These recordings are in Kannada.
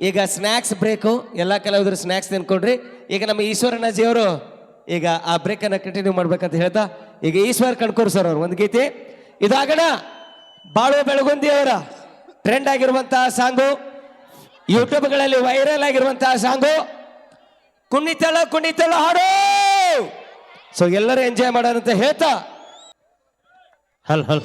ಈಗ ಸ್ನ್ಯಾಕ್ಸ್ ಬ್ರೇಕು ಎಲ್ಲ ಕೆಲವರು ಸ್ನ್ಯಾಕ್ಸ್ ತಿನ್ಕೊಡ್ರಿ. ಈಗ ನಮ್ಮ ಈಶ್ವರಣ್ಣ ಜಿಯವರು ಈಗ ಆ ಬ್ರೇಕನ್ನು ಕಂಟಿನ್ಯೂ ಮಾಡ್ಬೇಕಂತ ಹೇಳ್ತಾ, ಈಗ ಈಶ್ವರ್ ಕಣ್ಕೂರ್ ಸರ್ ಅವರು, ಒಂದು ಗೀತೆ. ಇದಾಗಣ, ಬಾಳು ಬೆಳಗುಂದಿ ಅವರ ಟ್ರೆಂಡ್ ಆಗಿರುವಂತಹ ಸಾಂಗು ಯೂಟ್ಯೂಬ್ಗಳಲ್ಲಿ ವೈರಲ್ ಆಗಿರುವಂತಹ ಸಾಂಗು. ಕುಣಿತಳ ಕುಣಿತಳ ಹಾಡು! ಸೊ ಎಲ್ಲರೂ ಎಂಜಾಯ್ ಮಾಡೋಣ ಅಂತ ಹೇಳ್ತಾ. ಹಲ್ ಹಲ್.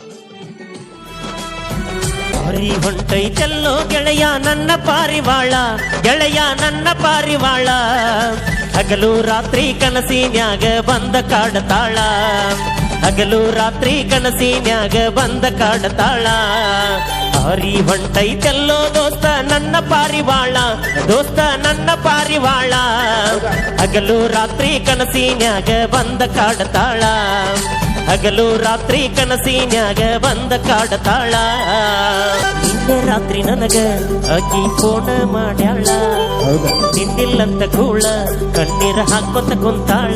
ಹರಿ ಹೊಂಟೈತೆಲ್ಲೋ ಗೆಳೆಯ ನನ್ನ ಪಾರಿವಾಳ, ಗೆಳೆಯ ನನ್ನ ಪಾರಿವಾಳ. ಹಗಲು ರಾತ್ರಿ ಕನಸಿನ್ಯಾಗ ಬಂದ ಕಾಡತಾಳ ಹಗಲು ರಾತ್ರಿ ಕನಸಿನ್ಯಾಗ ಬಂದ ಕಾಡತಾಳ ಹರಿ ಹೊಂಟೈತೆಲ್ಲೋ ದೋಸ್ತ ನನ್ನ ಪಾರಿವಾಳ, ದೋಸ್ತ ನನ್ನ ಪಾರಿವಾಳ. ಹಗಲು ರಾತ್ರಿ ಕನಸಿನ್ಯಾಗ ಬಂದ ಕಾಡತಾಳ ಹಗಲು ರಾತ್ರಿ ಕನಸಿನ್ಯಾಗ ಬಂದ ಕಾಡತಾಳ ನಿನ್ನೆ ರಾತ್ರಿ ನನಗ ಅಕ್ಕಿ ಫೋನ್ ಮಾಡ್ಯಾಳ. ನಿಂದಿಲ್ಲಂತ ಕೂಳ ಕಣ್ಣೀರ ಹಾಕೋತ ಕುಂತಾಳ.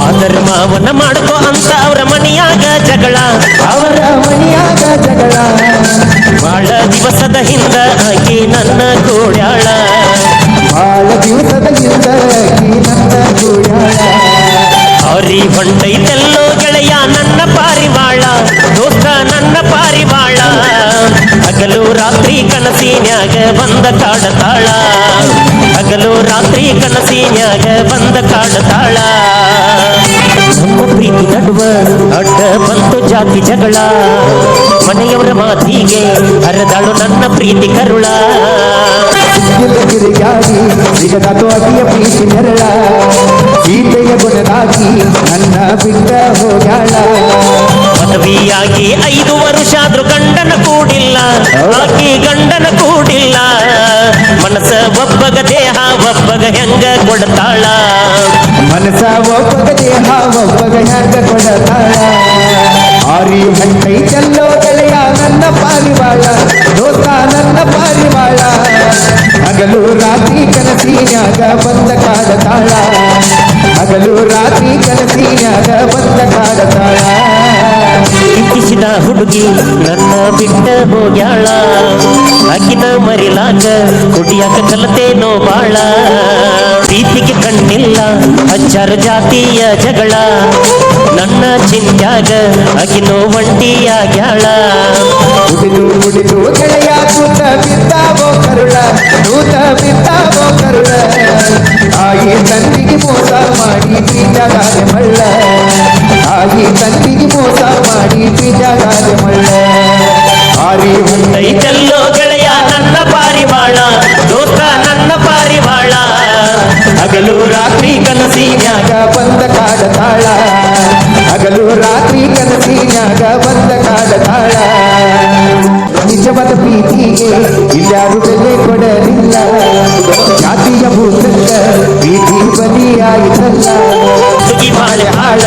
ಬಾಳ ಮಾವನ ಮಾಡ್ಕೋ ಅಂತ ಅವರ ಮನಿಯಾಗ ಜಗಳ. ಅವರ ಮನೆಯಾಗ ಜಗಳ. ಬಾಳ ದಿವಸದ ಹಿಂದ ಆಕಿ ನನ್ನ ಕೂಡ್ಯಾಳ ಬಾಳ ದಿವಸದ ಹಿಂದ ಈ ನನ್ನ ಹರಿ ಹೊಂಟೈತೆಲ್ಲೋ ಗೆಳೆಯ ನನ್ನ ಪಾರಿವಾಳ, ದೋಸ್ತ ನನ್ನ ಪಾರಿವಾಳ. ಹಗಲು ರಾತ್ರಿ ಕನಸಿನ್ಯಾಗ ಬಂದ ಕಾಡತಾಳ ಹಗಲು ರಾತ್ರಿ ಕನಸಿನ್ಯಾಗ ಬಂದ ಕಾಡತಾಳ ನಮ್ಮ ಪ್ರೀತಿ ನಡುವ ಅಡ್ಡ ಬಂತು ಜಾತಿ ಜಗಳ. ಮನೆಯವರ ಮಾತಿಗೆ ಹರದಾಳು ನನ್ನ ಪ್ರೀತಿ ಕರುಳ. ಕಿರಿಯಾಗಿ ಸಿಗದಾತು ಅತಿಯ ಪ್ರೀತಿ ನೆರಳ. ಗೀತೆಯ ಗುಣದಾಗಿ ನನ್ನ ಬಿಟ್ಟ ಹೋಗಾಳ ಮದುವೆಯಾಗಿ ಐದು ವರ್ಷ ಆದ್ರೂ ಗಂಡನ ಕೂಡಿಲ್ಲ. ಆಕೆ ಗಂಡನ ಕೂಡಿಲ್ಲ. ಮನಸ್ಸ ಒಬ್ಬಗ ದೇಹ, ಒಬ್ಬಗ ಹೆಂಗ ಕೊಡ್ತಾಳ? ಮನಸ ಒಬ್ಬಗ ದೇಹ, ಒಬ್ಬಗ ಹೆಂಗ ಕೊಡತಾಳ? ಆರಿ ಹಂಟೈ ಚೆಲ್ಲೋ ಗೆಳೆಯ ನನ್ನ ಪಾರಿವಾಳ, ದೋಸ್ತ ನನ್ನ ಪಾರಿವಾಳ. ಹಗಲು ರಾತ್ರಿ ಕನಸಿನ್ಯಾಗ ಬಂದ ಕಾಡತಾಳ. ಹಗಲು ರಾತ್ರಿ ಕನಸಿನ್ಯಾಗ ಬಂದ ಕಾಡತಾಳ. ಇಚ್ಛಿಸಿದ ಹುಡುಗಿ ನನ್ನ ಬಿಟ್ಟ ಹೋಗ್ಯಾಳ ಆಕಿನ ಮರಿಲಾಕ ಕುಟಿಯಾಕ ಕಲತೇನೋ ಬಾಳ. ಪ್ರೀತಿಗೆ ಕಣ್ಣಿಲ್ಲ ಅಚ್ಚರ ಜಾತಿಯ ಜಗಳ. ನನ್ನ ಚಿಂತ್ಯಾಗ ಆಕಿನೋ ಒಂಟಿಯಾಗ್ಯಾಳ ಹುಡುಗು ಹುಡುಗು ಗೆಳೆಯ ಕೂತ ಬಿದ್ದಾವೋ ಕರುಳ ಕೂತ ಬಿದ್ದಾವೋ ಕರುಳ ಆಗಿ ತಂದಿಗೆ ಮೋಸ ಮಾಡಿ ಬೀಜ ಮಳ್ಳ. ಆಗಿ ತಂದಿಗೆ ಮೋಸ ಮಾಡಿ ಬೀಜಗಾದೆ ಮಳ್ಳ. ಆರಿ ಹೊಂಟೈ ಐತೆಲ್ಲೋ ಗೆಳೆಯ ನನ್ನ ಪಾರಿವಾಳ ದೋಸ್ತ ನನ್ನ ಪಾರಿವಾಳ ಹಗಲು ರಾತ್ರಿ ಕನಸಿನ್ಯಾಗ ಬಂದ ಕಾಡ ತಾಳ. ಹಗಲು ರಾತ್ರಿ ಕನಸಿನ್ಯಾಗ ಬಂದ ಕಾಡತಾಳ ನಿಜವಾದ ಪ್ರೀತಿಗೆ ಇಲ್ಲಾರು ಬೆಲೆ ಕೊಡಲಿಲ್ಲ. ಜಾತಿಯ ಭೂತಕ್ಕ ಪ್ರೀತಿ ಬಲಿಯಾಯಿತಲ್ಲ. ಬಾಳೆ ಹಾಳ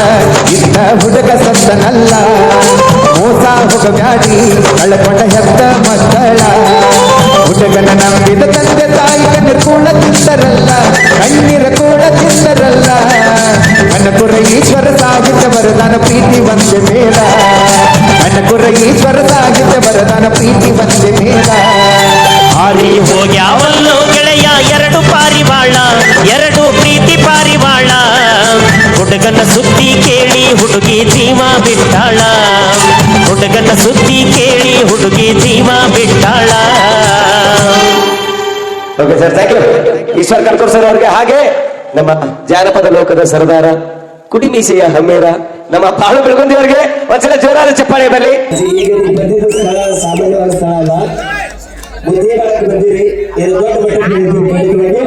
ಇದ್ದ ಹುಡುಗ ಸತ್ತನಲ್ಲ. ಮೋಸ ಹೋಗಬ್ಯಾಡಿ ಕಳಕೊಂಡ ಹೆತ್ತ ಮಕ್ಕಳ. ಹುಡುಗನ ನಂಬಿದ ತಂದೆ ತಾಯಿ ಕಣ್ಣೀರ್ ಕೂಡ ತಿಂದರಲ್ಲ. ಕಣ್ಣೀರ ಕೂಡ ತಿಂದರಲ್ಲ. ಕುರ ಈಶ್ವರ ಸಾಗಿದ್ದ ವರದಾನ ಪ್ರೀತಿ ಬಂದೆ ಬೇಡ ಕಣ್ಣ ಕುರ ಈಶ್ವರ ಸಾಗಿದ್ದ ವರದಾನ ಪ್ರೀತಿ ಒಂದೇ ಹುಡುಗನ ಸುದ್ದಿ ಕೇಳಿ ಹುಡುಗಿ ಜೀವ ಬಿಟ್ಟಾಳ. ಹುಡುಗನ ಸುದ್ದಿ ಕೇಳಿ ಹುಡುಗಿ ಜೀವ ಬಿಟ್ಟಾಳ. Okay sir thank you Eshwar Karkur sir ಅವರಿಗೆ ಹಾಗೆ ನಮ್ಮ ಜಾನಪದ ಲೋಕದ ಸರದಾರ ಕುಡಿಮೀಸೆಯ ಹಮ್ಮೇರ ನಮ್ಮ ಪಾಳು ಬೆಳಗುಂದಿ ಅವರಿಗೆ ಒಂದ್ಸಲ ಜೋರಾದ ಚಪ್ಪಾಳೆ ಬರಲಿ ಸಾಮಾನ್ಯವಾದ ಸ್ಥಳ ಅಲ್ಲ ಮುದ್ದೆ ಬಂದಿರಿ ಇದು ದೊಡ್ಡ ಮಟ್ಟಕ್ಕೆ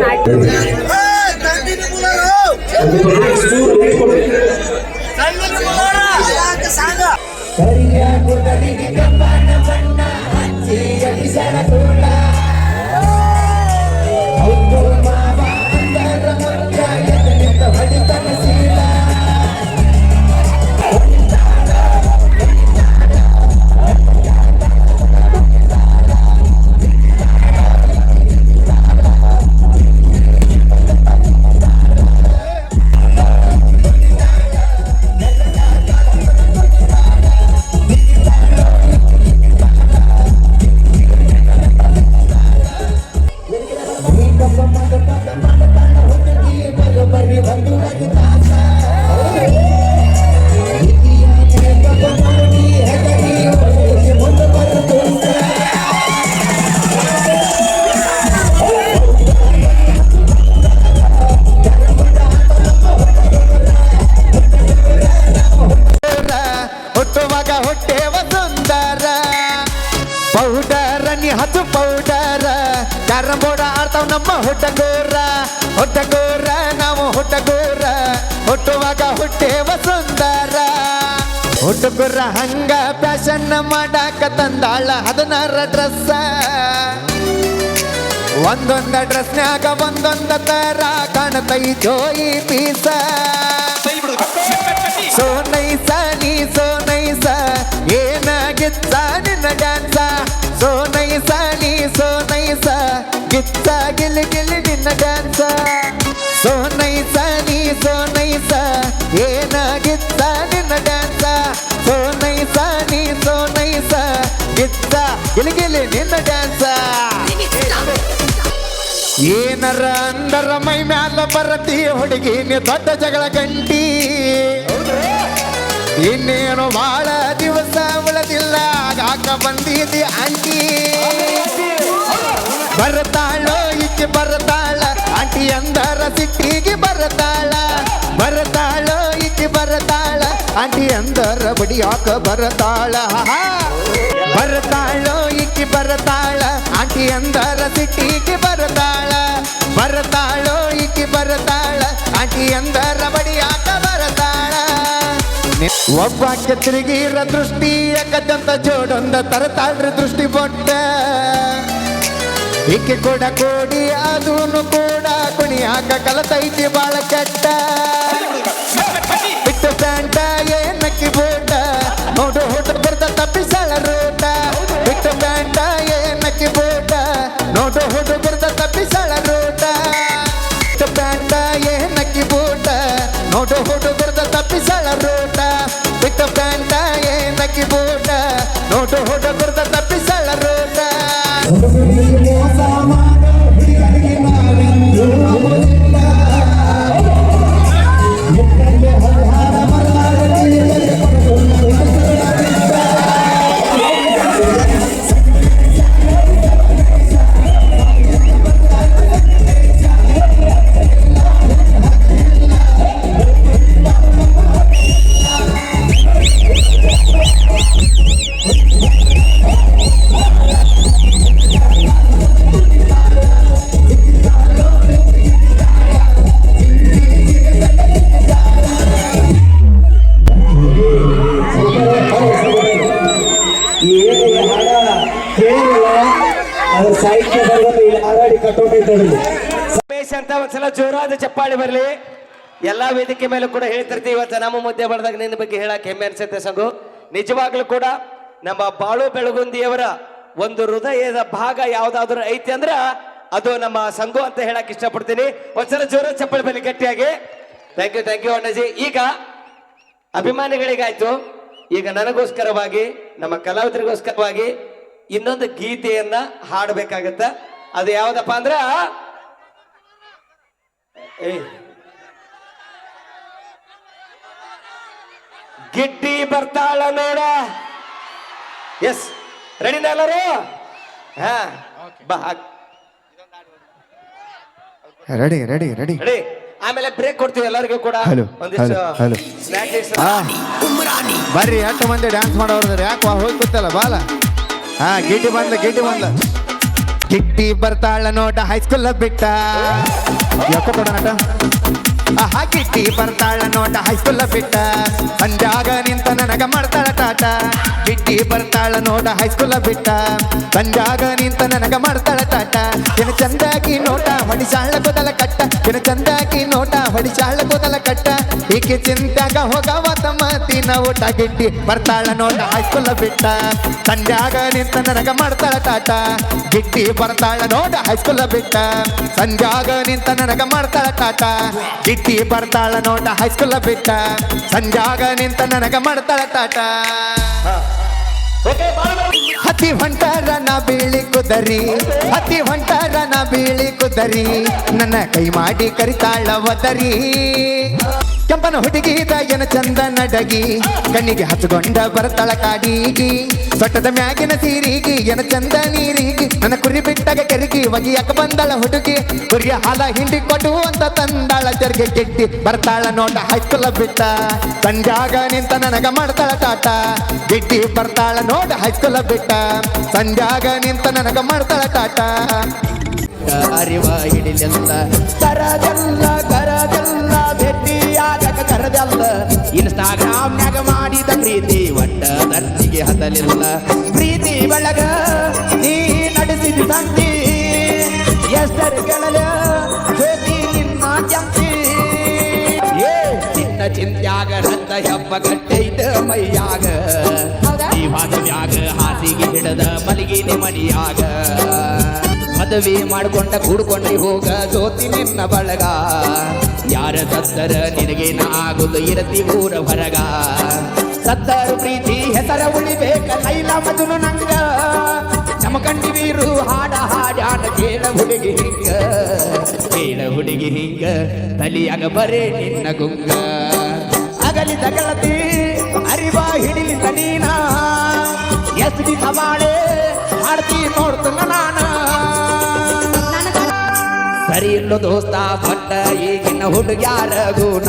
ಹಚ್ಚು ಪೌಡರ ಕ್ಯಾರಂ ಬೋರ್ಡ್ ಆಡ್ತಾವ್ ನಮ್ಮ ಹುಟ್ಟಗೋರ. ಹುಟ್ಟಗೋರ, ನಾವು ಹುಟ್ಟಗೋರ. ಹುಟ್ಟುವಾಗ ಹುಟ್ಟೇವ ಸುಂದರ. ಹುಟ್ಟುಗುರ ಹಂಗ ಫ್ಯಾಷನ್ ಮಾಡಾಕ ತಂದಾಳ ಹದಿನಾರ ಡ್ರೆಸ್ ಒಂದೊಂದ ಡ್ರೆಸ್ನ್ಯಾಗ ಒಂದೊಂದ ತರ ಕಾಣತೈ ಜೋಯಿ ಪೀಸ. ಸೋ ನೈಸ, ನೀ ಸೋ ನೈಸ, ಏನಾಗಿತ್ತ ನಿನ್ನ ಡ್ಯಾನ್ಸ? ಸೋ ನೈಸ, ನೀ ಸೋ ನೈಸ ಗಿಚ್ಚ ಗಿಲಿ ಗಿಲಿ ನಿನ್ನ ಡ್ಯಾನ್ಸ. ಸೋ ನೈಸ, ನೀ ಸೋ ನೈಸ, ಏನಾಗಿತ್ತ ನಿನ್ನ ಡ್ಯಾನ್ಸ? ಸೋ ನೈಸ, ನೀ ಸೋ ನೈಸ ಗಿಚ್ಚ ಗಿಲಿ ಗಿಲಿ ನಿನ್ನ ಡ್ಯಾನ್ಸ. ಏನರ ಅಂದರ ಮೈ ಮ್ಯಾಲ ಬರತಿ ಹುಡುಗಿ, ನೀ ದೊಡ್ಡ ಜಗಳ ಗಂಟಿ. ಇನ್ನೇನು ಬಾಳ ದಿವಸ ಉಳದಿಲ್ಲ ಆಗಾಕ ಬಂದಿದ್ದಿ ಆಂಟಿ. ಬರತಾಳೋ ಇಕ್ಕಿ ಬರತಾಳ, ಆಂಟಿ ಅಂದರ ಸಿಟ್ಟಿಗೆ ಬರತಾಳ. ಬರತಾಳೋ ಇಕ್ಕಿ ಬರತಾಳ, ಆಂಟಿ ಅಂದರ ಬಡಿಯಾಕ ಬರತಾಳ. ಬರತಾಳೋ ಈಕೆ ಬರತಾಳ ಆಂಟಿ ಅಂದರ ಸಿಟ್ಟಿಗೆ ಬರತಾಳ. ಬರತಾಳೋ, ಈಕೆ ಬರತಾಳ ಆಂಟಿ ಅಂದರ ಬಡಿಯಾಕ ಬರತಾಳ. ಒಬ್ಬಾಕೆ ತಿರುಗಿರ ದೃಷ್ಟಿ ಯಾಕದಂತ ಜೋಡೊಂದ ತರತಾಳ್ರಿ ದೃಷ್ಟಿ ಬೊಟ್ಟ. ಈಕೆ ಕೂಡ ಕೋಡಿ ಅದೂನು ಕೂಡ ಕುಣಿಯಾಕ ಕಲತೈತಿ ಬಾಳ ಕೆಟ್ಟ. ರಮೇಶ್ ಅಂತ ಒಂದ್ಸಲ ಜೋರಾದ ಚಪ್ಪಾಳಿ ಬರಲಿ. ಎಲ್ಲಾ ವೇದಿಕೆ ಮೇಲೆ ಕೂಡ ಹೇಳ್ತಿರ್ತೀವಿ. ಇವತ್ತು ನಮ್ಮ ಮುದ್ದೆ ಬಡದಾಗ ನಿನ್ನ ಬಗ್ಗೆ ಹೇಳಕ್ ಹೆಮ್ಮೆ ಅನ್ಸುತ್ತೆ ಸಂಗು. ನಿಜವಾಗ್ಲೂ ಕೂಡ ನಮ್ಮ ಬಾಳು ಬೆಳಗುಂದಿಯವರ ಒಂದು ಹೃದಯದ ಭಾಗ ಯಾವ್ದಾದ್ರು ಐತಿ ಅಂದ್ರ ಅದು ನಮ್ಮ ಸಂಗು ಅಂತ ಹೇಳಕ್ ಇಷ್ಟಪಡ್ತೀನಿ. ಒಂದ್ಸಲ ಜೋರಾದ ಚಪ್ಪಾಳಿ ಬರಲಿ ಗಟ್ಟಿಯಾಗಿ. Thank you thank you ಅಣ್ಣಜಿ. ಈಗ ಅಭಿಮಾನಿಗಳಿಗಾಯ್ತು. ಈಗ ನನಗೋಸ್ಕರವಾಗಿ, ನಮ್ಮ ಕಲಾವಿದರಿಗೋಸ್ಕರವಾಗಿ ಇನ್ನೊಂದು ಗೀತೆಯನ್ನ ಹಾಡಬೇಕಾಗತ್ತ. ಅದು ಯಾವ್ದಪ್ಪ ಅಂದ್ರ? ಗಿಟ್ಟಿ ಗಿಡ್ಡಿ ಬರ್ತಾಳ ನೋಡ. ಎಸ್. ರೆಡಿನ ಎಲ್ಲರೂ? ಹಾ. ಬಾ ರೆಡಿ ರೆಡಿ ರೆಡಿ ರೆಡಿ ಆಮೇಲೆ ಬ್ರೇಕ್ ಕೊಡ್ತೀವಿ ಎಲ್ಲರಿಗೂ ಕೂಡ. Hello, ಒಂದಿಷ್ಟು ಬರ್ರಿ ಎಂಟು ಮಂದಿ ಡ್ಯಾನ್ಸ್ ಮಾಡೋರು ಯಾಕೆ ಹೋಗಿ ಕೂತಲ್ಲ ಬಾಲ. ಹಾ ಗಿಟ್ಟಿ ಬಂದ ಗಿಟ್ಟಿ ಬಂದ ಗಿಡ್ಡಿ ಬರ್ತಾಳ ನೋಡ ಹೈಸ್ಕೂಲ್ ಬಿಟ್ಟ. ಯಾಕೋ ಕೊಡ ನಟ? ಗಿಡ್ಡಿ ಬರ್ತಾಳ ನೋಟ ಹೈಸ್ಕೂಲ ಬಿಟ್ಟ. ಸಂಜಾಗ ನಿಂತ ನನಗ ಮಾಡ್ತಾಳ ಟಾಟ ಕಿಟ್ಟಿ ಬರ್ತಾಳ ನೋಟ ಹೈಸ್ಕೂಲ ಬಿಟ್ಟ. ಸಂಜಾಗ ನಿಂತ ನನಗ ಮಾಡ್ತಾಳ ಟಾಟ ಏನು ಚಂದಾಗಿ ನೋಟ ಹೊಡಿಸಾಳ ಕೂದಲ ಕಟ್ಟ. ಏನು ಚಂದಾಗಿ ನೋಟ ಹೊಡಿಸಾಳ ಕೂದಲ ಕಟ್ಟ. ಈಕೆ ಚಿಂತಾಗ ಹೋಗವ ತಮ್ಮ ತಿನ್ನ ಊಟ ಗಿಟ್ಟಿ ಬರ್ತಾಳ ನೋಟ ಹೈಸ್ಕೂಲ ಬಿಟ್ಟ. ಸಂಜಾಗ ನಿಂತ ನನಗ ಮಾಡ್ತಾಳ ಟಾಟ ಗಿಟ್ಟಿ ಬರ್ತಾಳ ನೋಟ ಹೈಸ್ಕೂಲ ಬಿಟ್ಟ. ಸಂಜಾಗ ನಿಂತ ನನಗ ಮಾಡ್ತಾಳ ಟಾಟ ಗಿಡ್ಡಿ ಬರ್ತಾಳ ನೋಟ ಹೈಸ್ಕೂಲ್ ಬಿಟ್ಟ. ಸಂಜಾಗ ನಿಂತ ನನಗ ಮಾಡ್ತಾಳ ತಾಟ ಹತ್ತಿ ಹೊಂಟಾರ ನಾ ಬೀಳಿ ಕುದರಿ. ಹತ್ತಿ ಹೊಂಟಾರ ನಾ ಬೀಳಿ ಕುದರಿ. ನನ್ನ ಕೈ ಮಾಡಿ ಕರಿತಾಳ ಒದರಿ. ಕೆಂಪನ ಹುಡುಗಿದ ಏನ ಚಂದ ನಡಗಿ ಕಣ್ಣಿಗೆ ಹಚ್ಕೊಂಡ ಬರತಳ ಕಾಡಿಗಿ ಸೊಟ್ಟದ ಮ್ಯಾಗಿನ ಸೀರಿಗಿ ಏನ ಚಂದ ನೀರಿಗಿ ನನ್ನ ಕುರಿ ಬಿಟ್ಟಾಗ ಕೆರಿಗಿ ಒಗಿಯಕ ಬಂದಳ ಹುಡುಗಿ ಕುರಿಯ ಹಾಲ ಹಿಂಡಿ ಕೊಟ್ಟು ಅಂತ ತಂದಾಳ ಜರ್ಗೆ ಗೆಟ್ಟಿ ಬರ್ತಾಳ ನೋಡ ಹೈಸ್ಕೂಲ ಬಿಟ್ಟ. ಸಂಜಾಗ ನಿಂತ ನನಗ ಮಾಡ್ತಾಳ ಟಾಟ ಬಿಟ್ಟಿ ಬರ್ತಾಳ ನೋಡ ಹೈಸ್ಕೂಲ ಬಿಟ್ಟ. ಸಂಜಾಗ ನಿಂತ ನನಗ ಮಾಡ್ತಾಳ ಟಾಟ. ಅರಿವ ಹಿಡಿಲೆಲ್ಲ ಕರದಲ್ಲ ಕರದಲ್ಲ ಇನ್ಸ್ಟಾಗ್ರಾಮ್ ಇನ್ಸ್ಟಾಗ್ರಾಮ್ನ್ಯಾಗ ಮಾಡಿದ ಪ್ರೀತಿ ಒಟ್ಟ ದರ್ಜಿಗೆ ಹತ್ತಲಿಲ್ಲ ಪ್ರೀತಿ ಬಳಗ ನೀ ನಡೆಸಿದ ಸಂತಿ ಎಷ್ಟರ ಕೆಳಲ ಜ್ಯೋತಿ ನಿನ್ನ ಕೆಂಪಿ. ಏ ನಿನ್ನ ಚಿಂತ್ಯಾಗ ರತ್ತ ಹೆಬ್ಬ ಕಟ್ಟೈತ ಮೈಯಾಗ. ನೀವಾದ ಮ್ಯಾಗ ಹಾಸಿಗೆ ಹಿಡದ ಮಲಗಿನಿ ಮಣಿಯಾಗ ಮದುವೆ ಮಾಡ್ಕೊಂಡ ಕೂಡ್ಕೊಂಡಿ ಹೋಗ ಜ್ಯೋತಿ ನಿನ್ನ ಬಳಗ. ಯಾರ ಸತ್ತರ ನಿನಗೆ ಆಗುದು ಇರತಿ ಊರ ಹೊರಗ. ಸತ್ತರು ಪ್ರೀತಿ ಹೆಸರ ಉಳಿಬೇಕ ಲೈಲ ಮಧುನು ನಂಗ. ಚಮಕಂಡಿ ವೀರು ಹಾಡ ಹಾಡ್ಯಾನ ಕೇಳ ಹುಡುಗಿ ಹಿಂಗ. ಕೇಳ ಹುಡುಗಿ ಹಿಂಗ, ತಲಿಯಾಗ ಬರೇ ನಿನ್ನ ಗುಂಗ. ಅಗಲಿ ತಗಳತಿ ಅರಿವ ಹಿಡಿಲಿ ತನೀನ ಎಸ್ ಡಿ ಸವಾಳೆ, ಆಡ್ತಿ ನೋಡ್ತಂಗ ನಾನ. ಸರಿ ಇಲ್ಲೋ ದೋಸ್ತ ಪಟ್ಟ ಈಗಿನ ಹುಡುಗ್ಯಾರ ಗುಣ.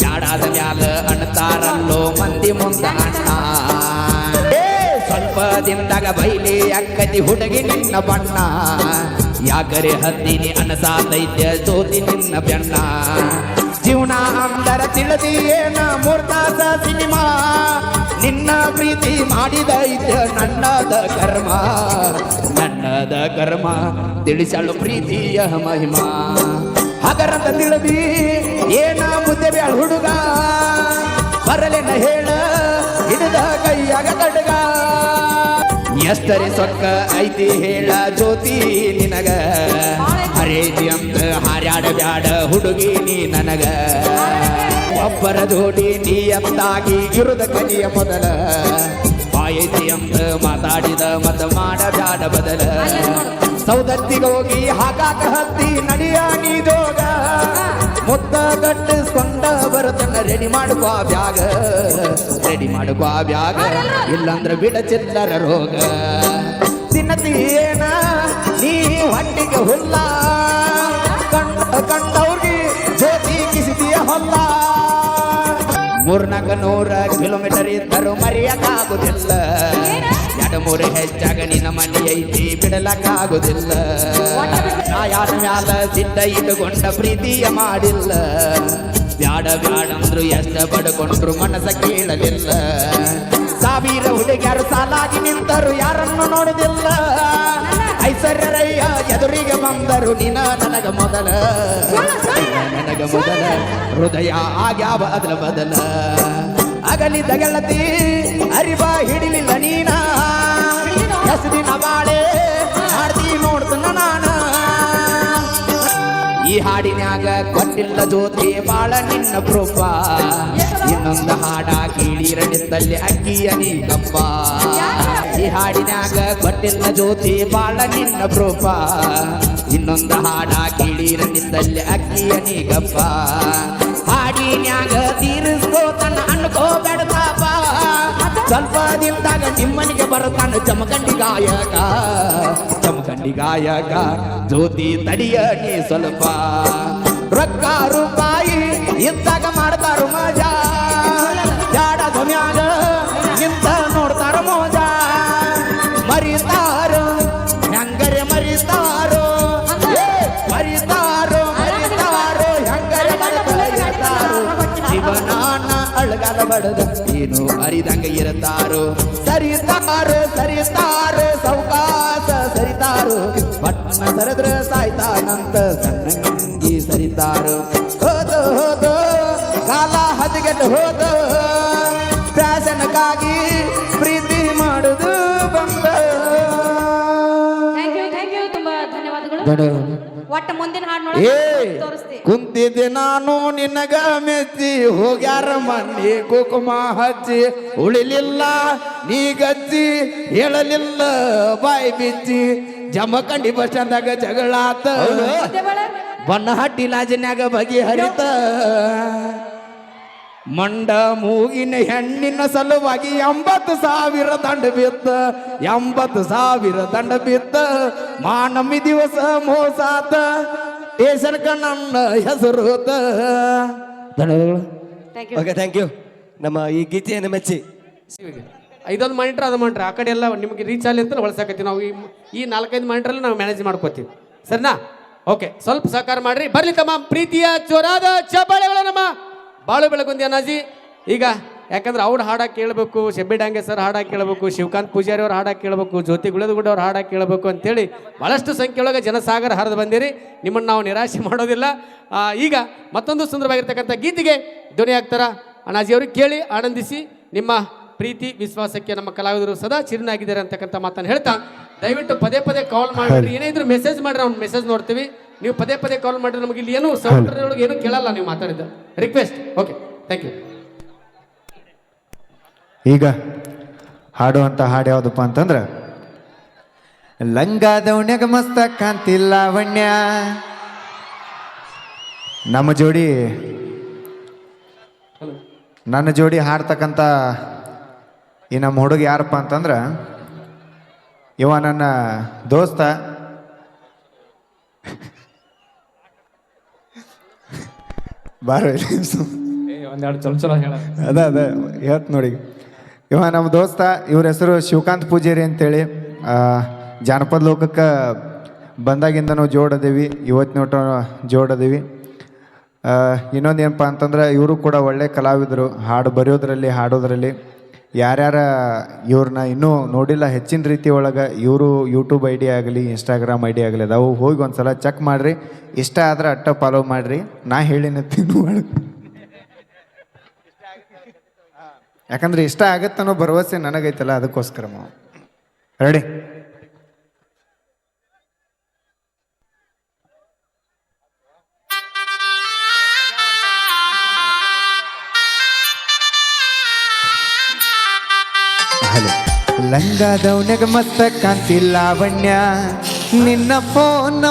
ಜಾಡಾದ ಮ್ಯಾಲ ಅಣ್ತಾರಲ್ಲೋ ಮಂದಿ ಮುಂದ ಅಣ್ಣ. ಸ್ವಲ್ಪ ದಿನದಾಗ ಬೈಲಿ ಅಕ್ಕತಿ ಹುಡುಗಿ ನಿನ್ನ ಬಣ್ಣ. ಯಾಕರೆ ಹತ್ತಿನಿ ಅನಸಾತೈತ್ಯ ಜ್ಯೋತಿ ನಿನ್ನ ಬೆಣ್ಣ. ಜೀವನ ಅಂದರ ತಿಳಿದಿ ಏನ ಮೂರ್ತಾಸ ಸಿನಿಮಾ. ನಿನ್ನ ಪ್ರೀತಿ ಮಾಡಿದ ಇದ್ದ ನನ್ನದ ಕರ್ಮ. ನನ್ನದ ಕರ್ಮ ತಿಳಿಸಲು ಪ್ರೀತಿಯ ಮಹಿಮಾ. ಹಗರದ ತಿಳಿದಿ ಏನ ಮುದ್ದೆ ಹುಡುಗ. ಬರಲೆನ ಹೇಳ ಹಿಡಿದ ಕೈಯಾಗ ತಡಗ ಎಷ್ಟರೆ ಸೊಕ್ಕ ಐತಿ ಹೇಳ ಜ್ಯೋತಿ ನಿನಗ. ಹರೇಜಿ ಅಂತ ಹಾರ್ಯಾಡ ಬ್ಯಾಡ ಹುಡುಗಿ ನೀ ನನಗ. ಒಬ್ಬರ ಜೋಡಿ ನೀ ಅಂತಾಗಿ ಇರುದ ಕಲಿಯ ಮೊದಲ. ಬಾಯೈತಿ ಅಂತ ಮಾತಾಡಿದ ಮತ ಮಾಡ ಬ್ಯಾಡ ಬದಲ ಸೌದತ್ತಿಗೋಗಿ ಹಾಕಾಕ ಹತ್ತಿ ನಡಿಯ ನೀ ಜೋಗ. ಮುದ್ದ ಸ್ವಂತ ಬರತನ್ನ ರೆಡಿ ಮಾಡುವ ಬ್ಯಾಗ. ರೆಡಿ ಮಾಡುವ ಬ್ಯಾಗ. ಇಲ್ಲಂದ್ರ ಬಿಡ ಚಿಲ್ಲರ ರೋಗ. ತಿನ್ನತಿ ಏನ? ನೀ ಹೊಟ್ಟಿಗೆ ಹುಲ್ಲ ಕಂಡ ಕಂಡವ್ರಿಗೆ ಜ್ಯೋತಿ ಕಿಸಿದಿಯ ಹೊಲ್ಲ. ಮೂರ್ನಾಲ್ಕು ನೂರ ಕಿಲೋಮೀಟರ್ ಇದ್ದರೂ ಮರೆಯಕ್ಕಾಗುದಿಲ್ಲ. ಎರಡು ಮೂರು ಹೆಚ್ಚಾಗ ನಿನ್ನ ಮನೆ ಐತಿ, ಬಿಡಲಕ್ಕಾಗುದಿಲ್ಲ. ನಾ ಯಾರ ಮ್ಯಾಲ ಸಿದ್ಧ ಇಟ್ಟುಕೊಂಡ ಪ್ರೀತಿಯ ಮಾಡಿಲ್ಲ. ಬ್ಯಾಡ ಬ್ಯಾಡಂದ್ರು ಎಷ್ಟ ಪಡ್ಕೊಂಡ್ರು ಮನಸ್ಸ ಕೇಳಲಿಲ್ಲ. ಸಾವಿರ ಹುಡುಗಿಯರು ಸಾಲಾಗಿ ನಿಂತರು, ಯಾರನ್ನು ನೋಡುದಿಲ್ಲ. ಐಶ್ವರ್ಯರಯ್ಯ ಎದುರಿಗೆ ಬಂದರು. ನಿನ ನನಗ ಮೊದಲ. ನಿನ ನನಗ ಮೊದಲ. ಹೃದಯ ಆಗ್ಯಾವ ಅದರ ಬದಲ. ಅಗಲಿ ದಗಳತಿ ಅರಿವ ಹಿಡಿಲಿಲ್ಲ ನೀನ. ಎಸ್ ದಿನ ಬಾಳೆ ಹಾಡ್ತಿ ನೋಡ್ತನ ನಾನ. ಈ ಹಾಡಿನ್ಯಾಗ ಕೊಟ್ಟಿಲ್ಲ ಜೋತಿ ಬಾಳ ನಿನ್ನ ಪ್ರೂಪ. ಇನ್ನೊಂದು ಹಾಡ ಕೀಳಿರ ನಿತ್ತಲ್ಲಿ ಅಕ್ಕಿಯ ನೀ ಕಪ್ಪ. ಈ ಹಾಡಿನಾಗ ಕೊಟ್ಟಿಲ್ಲ ಜ್ಯೋತಿ ಬಾಳ ನಿನ್ನ ಪ್ರೋಪ ಇನ್ನೊಂದು ಹಾಡ ಕೀಳಿರ ನಿಂದಲ್ಲಿ ಅಕ್ಕಿಯ ನೀಗಪ್ಪ. ಹಾಡಿನ್ಯಾಗ ತನ್ನ ಅನ್ಕೋಬೇಡ ತಾಪ ಸ್ವಲ್ಪ ದಿನದಾಗ ನಿಮ್ಮನಿಗೆ ಬರುತ್ತಾನ ಚಮಕಂಡಿ ಗಾಯಕ. ಚಮಕಂಡಿ ಗಾಯಕ, ಜ್ಯೋತಿ ತಡಿಯ ನೀ ಸ್ವಲ್ಪ. ರೊಕ್ಕ ರೂಪಾಯಿ ಇದ್ದಾಗ ಮಾಡ್ತಾರು ಮಜಾ. ಜಾಡ ಧ್ವನ್ಯಾಗ ಮರಿತಾರೋ? ಹೆಂಗರೆ ಮರಿತಾರೋ? ಮರಿತಾರೋ ಮರಿತಾರೋ? ಹೆಂಗರೆ ಮರಿತಾರೋ? ಇರ್ತಾರೋ ಶಿವನಾನ ಅಳಗಾಲ ಬಡದ ಏನು ಅರಿದಂಗ ಇರುತ್ತಾರೋ ಸರಿತಾರೋ ಸರಿತಾರೋ? ಸೌಕಾಸ ಸರಿತಾರೋ? ಪಟ್ಟಣ ಸರದ್ರ ಸಾಯ್ತಾನಂತ ಸಣ್ಣಂಗಿ ಸರಿತಾರೋ? ಹೋದ ಹೋದ, ಕಾಲ ಹದಗೆಟ್ಟು ಹೋದ? ಫ್ಯಾಷನ್ಗಾಗಿ ಒಟ್ಟ ಮುಂದಿನ ಏ ತೋರಿಸ್ತಿ. ಕುಂತಿದ್ದೆ ನಾನು ನಿನಗ ಮೆಚ್ಚಿ ಹೋಗ್ಯಾರ ಮನ್ನಿ ಕುಕುಮ ಹಚ್ಚಿ ಉಳಿಲಿಲ್ಲ ನೀ ಗಚ್ಚಿ ಹೇಳಲಿಲ್ಲ ಬಾಯಿ ಬಿಚ್ಚಿ ಜಮಖಂಡಿ ಬಸ್ ಸ್ಟ್ಯಾಂದಾಗ ಜಗಳಾತ. ಬನ್ನ ಬಣ್ಣ ಹಟ್ಟಿ ಲಾಜಿನ್ಯಾಗ ಬಗೆಹರಿತ ಮಂಡ ಮೂಗಿನ ಹೆಣ್ಣಿನ ಸಲುವಾಗಿ ಎಂಬತ್ತು ಸಾವಿರ ದಂಡ ಬಿತ್ತ ಎಂಬತ್ತು ಸಾವಿರ ದಂಡ ಬಿತ್ತ ಮಾನಮಿ ದಿವಸ ಮೋಸಾತ ಟೇಶನ್ ಕಣ್ಣ ಹೆಸರು ಧನ್ಯವಾದಗಳು. Thank you okay thank you ನಮ್ಮ ಈ ಗೀತೆಯನ್ನು ಮೆಚ್ಚಿ. ಐದೊಂದು ಮಾನಿಟ್ರ್ ಅದು ಮಾಡ್ರಿ ಆ ಕಡೆ ಎಲ್ಲ ನಿಮಗೆ ರೀಚ್ ಆಗಲಿ ಅಂತ ಹೊಳ್ಸಾಕತ್ತೀವಿ. ನಾವು ಈ ಈ ನಾಲ್ಕೈದು ಮಾನಿಟ್ರಲ್ಲಿ ನಾವು ಮ್ಯಾನೇಜ್ ಮಾಡ್ಕೋತೀವಿ. ಸರಿನಾ? ಓಕೆ ಸ್ವಲ್ಪ ಸಹಕಾರ ಮಾಡ್ರಿ. ಬರ್ಲಿ ತಮ್ಮ. ಪ್ರೀತಿಯ ಚೋರಾದ ಚಪಾಳೆಗಳು ನಮ್ಮ ಬಾಳು ಬೆಳಗುಂದಿ ಅನಾಜಿ ಈಗ ಯಾಕಂದ್ರೆ ಅವ್ರು ಹಾಡಾಗಿ ಕೇಳಬೇಕು ಶೆಬ್ಬಿ ಡಾಂಗೆ ಸರ್ ಹಾಡಾಗಿ ಕೇಳಬೇಕು ಶಿವಕಾಂತ್ ಪೂಜಾರಿ ಅವ್ರು ಹಾಡಾಗಿ ಕೇಳಬೇಕು ಜ್ಯೋತಿ ಗುಳದಗುಡ್ಡ ಅವ್ರು ಹಾಡಾಗಿ ಕೇಳಬೇಕು ಅಂತೇಳಿ ಭಾಳಷ್ಟು ಸಂಖ್ಯೆಯೊಳಗೆ ಜನಸಾಗರ ಹರಿದು ಬಂದಿರಿ. ನಿಮ್ಮನ್ನು ನಾವು ನಿರಾಶೆ ಮಾಡೋದಿಲ್ಲ. ಈಗ ಮತ್ತೊಂದು ಸುಂದರವಾಗಿರ್ತಕ್ಕಂಥ ಗೀತೆಗೆ ಧ್ವನಿ ಆಗ್ತಾರ ಅನಾಜಿ ಅವ್ರಿಗೆ ಕೇಳಿ ಆನಂದಿಸಿ ನಿಮ್ಮ ಪ್ರೀತಿ ವಿಶ್ವಾಸಕ್ಕೆ ನಮ್ಮ ಕಲಾವಿದರು ಸದಾ ಚಿರನಾಗಿದ್ದಾರೆ ಅಂತಕ್ಕಂಥ ಮಾತನ್ನು ಹೇಳ್ತಾ ದಯವಿಟ್ಟು ಪದೇ ಪದೇ ಕಾಲ್ ಮಾಡಿ ಏನೇ ಇದ್ರು ಮೆಸೇಜ್ ಮಾಡಿರಿ ಅವ್ನು ಮೆಸೇಜ್ ನೋಡ್ತೀವಿ. ನೀವು ಪದೇ ಪದೇ ಕಾಲ್ ಮಾಡಿದ್ರೆ ನಮಗೆ ಇಲ್ಲಿ ಏನು ಒಳಗೆ ಏನು ಕೇಳಲ್ಲ ನೀವು ಮಾತಾಡಿದ್ದು. ರಿಕ್ವೆಸ್ಟ್ ಓಕೆ ಥ್ಯಾಂಕ್ ಯು ಈಗ ಹಾಡುವಂಥ ಹಾಡು ಯಾವುದಪ್ಪ ಅಂತಂದ್ರೆ ದೌಣ್ಯಗ ಮಸ್ತ ಕಾಂತಿಲ್ಲ ವಣ್ಯ ನಮ್ಮ ಜೋಡಿ ನನ್ನ ಜೋಡಿ ಹಾಡ್ತಕ್ಕಂಥ ಈ ನಮ್ಮ ಹುಡುಗ ಯಾರಪ್ಪ ಅಂತಂದ್ರೆ ಇವ ನನ್ನ ದೋಸ್ತ. ಬಾರ ಒಂದೆರಡು ಚಲೋ ಚಲೋ ಹೇಳ. ಅದ ಅದ ಹೇಳ್ತ ನೋಡಿ. ಇವ ನಮ್ಮ ದೋಸ್ತ ಇವ್ರ ಹೆಸರು ಶಿವಕಾಂತ್ ಪೂಜಾರಿ ಅಂತೇಳಿ. ಜಾನಪದ ಲೋಕಕ್ಕೆ ಬಂದಾಗಿಂದ ನಾವು ಜೋಡದೇವಿ ಇವತ್ತಿನ ಒಟ್ಟು ಜೋಡದೇವಿ ಇನ್ನೊಂದು ಏನಪ್ಪ ಅಂತಂದ್ರೆ ಇವರು ಕೂಡ ಒಳ್ಳೆ ಕಲಾವಿದರು ಹಾಡು ಬರೆಯೋದ್ರಲ್ಲಿ ಹಾಡೋದ್ರಲ್ಲಿ. ಯಾರ್ಯಾರ ಇವ್ರನ್ನ ಇನ್ನೂ ನೋಡಿಲ್ಲ, ಹೆಚ್ಚಿನ ರೀತಿ ಒಳಗೆ ಇವರು ಯೂಟ್ಯೂಬ್ ಐ ಡಿ ಆಗಲಿ ಇನ್ಸ್ಟಾಗ್ರಾಮ್ ಐ ಡಿ ಆಗಲಿ ಅದಾವು, ಹೋಗಿ ಒಂದು ಸಲ ಚೆಕ್ ಮಾಡಿರಿ. ಇಷ್ಟ ಆದ್ರೆ ಅಟ್ಟ ಫಾಲೋ ಮಾಡಿರಿ. ನಾ ಹೇಳಿನತ್ತೀನಿ ಮಾಡಿ ಯಾಕಂದ್ರೆ ಇಷ್ಟ ಆಗತ್ತನ್ನೋ ಭರವಸೆ ನನಗೈತಲ್ಲ, ಅದಕ್ಕೋಸ್ಕರ ರೆಡಿ ಲಂಗಾದವನಿಗೆ ಮಸ್ತ ಕಾಂತಿ ಲಾವಣ್ಯ ನಿನ್ನ ಫೋನ್